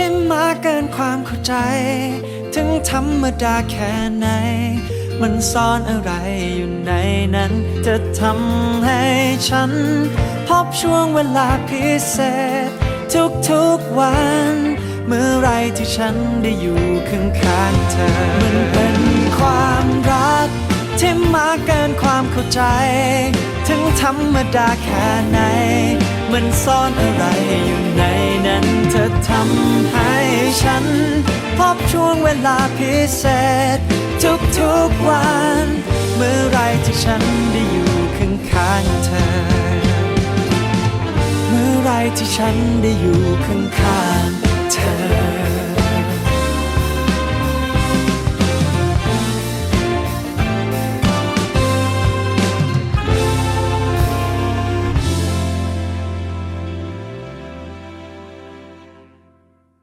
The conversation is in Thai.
ที่มาเกินความเข้าใจ ถึงธรรมดาแค่ไหน มันซ่อนอะไรอยู่ในนั้น จะทำให้ฉัน พบช่วงเวลาพิเศษ ทุกๆวัน เมื่อไรที่ฉันได้อยู่ข้างๆเธอ มันเป็นความรัก ที่มากเกินความเข้าใจ ถึงธรรมดาแค่ไหน มันซ่อนอะไรอยู่ในนั้นเธอ ทำให้ฉัน พบช่วงเวลาพิเศษ ทุกๆวัน เมื่อไรที่ฉันได้อยู่ข้างๆเธอ เมื่อไรที่ฉันได้อยู่ข้างๆ